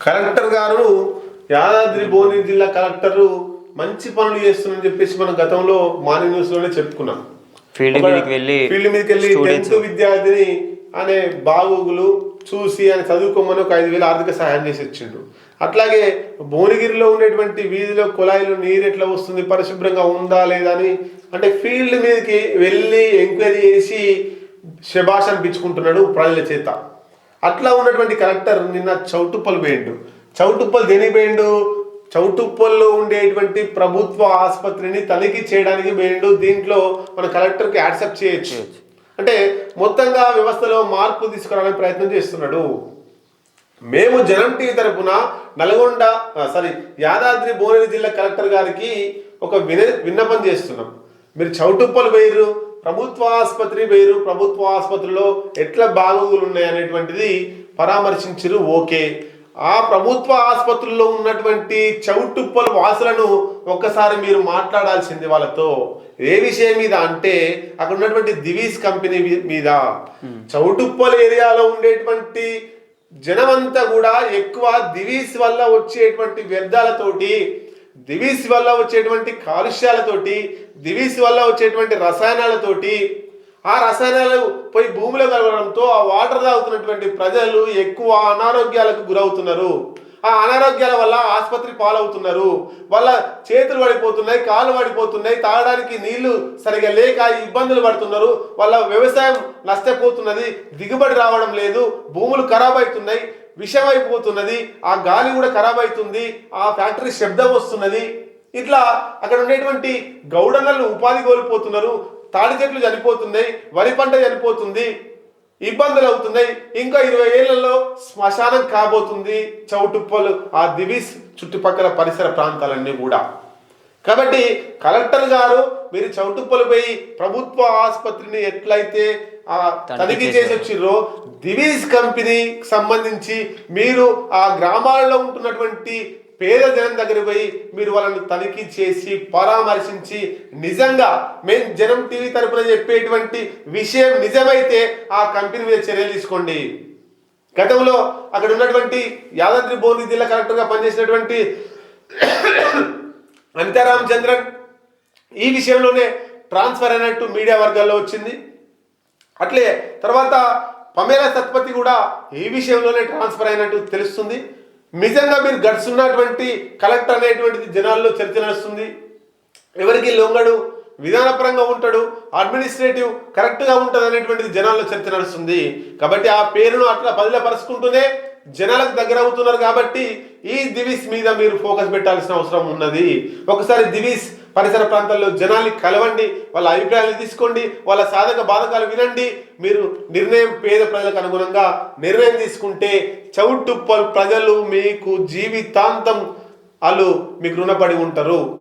Collector గారు యాదాద్రి భువనగిరి జిల్లా collector మంచి పనులు చేస్తుందని చెప్పేసి మనం గతంలో మార్నింగ్ న్యూస్లోనే చెప్పుకున్నాం. ఫీల్డ్ మీదకి వెళ్ళి ఫీల్డ్ మీదకి వెళ్ళి టెన్త్ విద్యార్థిని అనే బాగోగులు చూసి ఆయన చదువుకోమని ఒక ఐదు వేలు ఆర్థిక సహాయం చేసి ఇచ్చిండు అట్లాగే భువనగిరిలో ఉండేటువంటి వీధిలో కుళాయిలో నీరు ఎట్లా వస్తుంది పరిశుభ్రంగా ఉందా లేదా అని అంటే ఫీల్డ్ మీదకి వెళ్ళి ఎంక్వైరీ చేసి శబాష్ అనిపించుకుంటున్నాడు ప్రజల చేత. అట్లా ఉన్నటువంటి కలెక్టర్ నిన్న చౌటుప్పలు పోయిండు. చౌటుప్పలు దేనికి పోయిండు? చౌటుప్పల్లో ఉండేటువంటి ప్రభుత్వ ఆసుపత్రిని తనిఖీ చేయడానికి పోయిండు. దీంట్లో మన కలెక్టర్కి యాక్సెప్ట్ చేయొచ్చు. అంటే మొత్తంగా వ్యవస్థలో మార్పు తీసుకురావడానికి ప్రయత్నం చేస్తున్నాడు. మేము జనం టీవీ తరపున నల్గొండ సారీ యాదాద్రి భువనగిరి జిల్లా కలెక్టర్ గారికి ఒక విన విన్నపం చేస్తున్నాం. మీరు చౌటుప్పలు వేయరు ప్రభుత్వ ఆసుపత్రి వేరు ప్రభుత్వ ఆసుపత్రిలో ఎట్లా ఉన్నాయి అనేటువంటిది పరామర్శించరు ఓకే. ఆ ప్రభుత్వ ఆసుపత్రుల్లో ఉన్నటువంటి చౌటుప్పల వాసులను ఒక్కసారి మీరు మాట్లాడాల్సింది వాళ్ళతో. ఏ విషయం మీద అంటే అక్కడ ఉన్నటువంటి దివీస్ కంపెనీ మీద. చౌటుప్పల్ ఏరియాలో ఉండేటువంటి జనమంతా కూడా ఎక్కువ దివీస్ వల్ల వచ్చేటువంటి వ్యర్థాలతోటి దివీస్ వల్ల వచ్చేటువంటి కాలుష్యాలతోటి దివీస్ వల్ల వచ్చేటువంటి రసాయనాలతోటి ఆ రసాయనాలు పోయి భూమిలో కలవడంతో ఆ వాటర్ తాగుతున్నటువంటి ప్రజలు ఎక్కువ అనారోగ్యాలకు గురవుతున్నారు. ఆ అనారోగ్యాల వల్ల ఆసుపత్రి పాలవుతున్నారు. వాళ్ళ చేతులు పడిపోతున్నాయి కాళ్ళు పడిపోతున్నాయి తాగడానికి నీళ్ళు సరిగా లేక ఇబ్బందులు పడుతున్నారు. వాళ్ళ వ్యవసాయం నష్టపోతున్నది దిగుబడి రావడం లేదు భూములు ఖరాబ్ అవుతున్నాయి. విషమైపోతున్నది ఆ గాలి కూడా ఖరాబ్ అవుతుంది ఆ ఫ్యాక్టరీ శబ్దం వస్తున్నది. ఇట్లా అక్కడ ఉండేటువంటి గౌడన్నలు ఉపాధి కోల్పోతున్నారు తాడి చెట్లు చనిపోతున్నాయి వరి పంట చనిపోతుంది ఇబ్బందులు అవుతున్నాయి. ఇంకా ఇరవై ఏళ్ళలో శ్మశానం కాబోతుంది చౌటుప్పలు ఆ దివిస్ చుట్టుపక్కల పరిసర ప్రాంతాలన్నీ కూడా. కాబట్టి కలెక్టర్ గారు మీరు చౌటుప్పలు పోయి ప్రభుత్వ ఆసుపత్రిని ఎట్లయితే తనిఖీ చేసి వచ్చిర్రో దివీస్ కంపెనీకి సంబంధించి మీరు ఆ గ్రామాలలో ఉంటున్నటువంటి పేద జనం దగ్గర పోయి మీరు వాళ్ళని తనిఖీ చేసి పరామర్శించి నిజంగా మేము జనం టీవీ తరపున చెప్పేటువంటి విషయం నిజమైతే ఆ కంపెనీ మీద చర్యలు తీసుకోండి. గతంలో అక్కడ ఉన్నటువంటి యాదాద్రి భువనగిరి జిల్లా కలెక్టర్గా పనిచేసినటువంటి అనితా రామచంద్రన్ ఈ విషయంలోనే ట్రాన్స్ఫర్ అయినట్టు మీడియా వర్గాల్లో వచ్చింది. అట్లే తర్వాత పమేలా సత్పతి కూడా ఈ విషయంలోనే ట్రాన్స్ఫర్ అయినట్టు తెలుస్తుంది. నిజంగా మీరు గడుస్తున్నటువంటి కలెక్టర్ అనేటువంటిది జనాల్లో చర్చ నడుస్తుంది. ఎవరికి లొంగడు విధానపరంగా ఉంటాడు అడ్మినిస్ట్రేటివ్ కరెక్ట్గా ఉంటుంది అనేటువంటిది జనాల్లో చర్చ నడుస్తుంది. కాబట్టి ఆ పేరును అట్లా పదిలపరుచుకుంటూనే జనాలకు దగ్గర అవుతున్నారు కాబట్టి ఈ దివిస్ మీద మీరు ఫోకస్ పెట్టాల్సిన అవసరం ఉన్నది. ఒకసారి దివిస్ పరిసర ప్రాంతాల్లో జనాల్ని కలవండి వాళ్ళ అభిప్రాయాలు తీసుకోండి వాళ్ళ సాధక బాధకాలు వినండి. మీరు నిర్ణయం పేద ప్రజలకు అనుగుణంగా నిర్ణయం తీసుకుంటే చౌటుప్పల్ ప్రజలు మీకు జీవితాంతం వాళ్ళు మీకు రుణపడి ఉంటారు.